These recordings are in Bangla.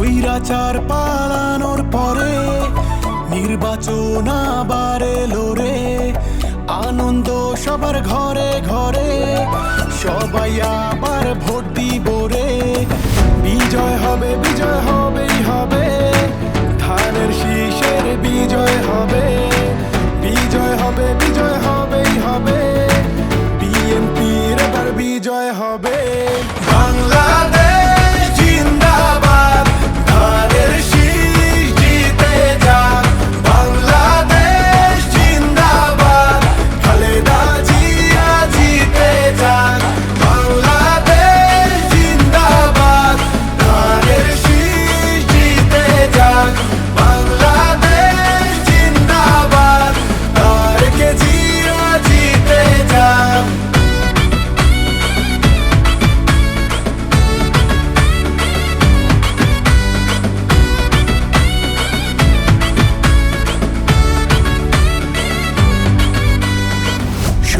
স্বৈরাচার পালানোর পরে নির্বাচন আবার লোরে আনন্দ সবার ঘরে ঘরে, সবাই আবার ভোট দিব রে। বিজয় হবে, বিজয় হবেই হবে, ধানের শীষের বিজয় হবে। বিজয় হবে, বিজয় হবেই হবে, বিএনপির এবার বিজয় হবে। বাংলা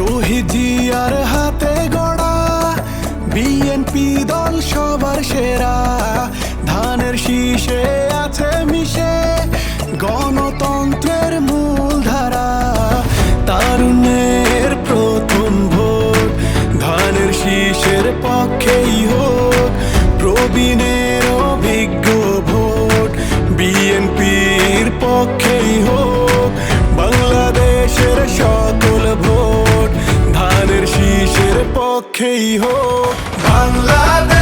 শহীদিয়ার হাতে গড়া বিএনপি দল সবার সেরা। ধানের শীষের পক্ষেই হোক বাংলাদেশ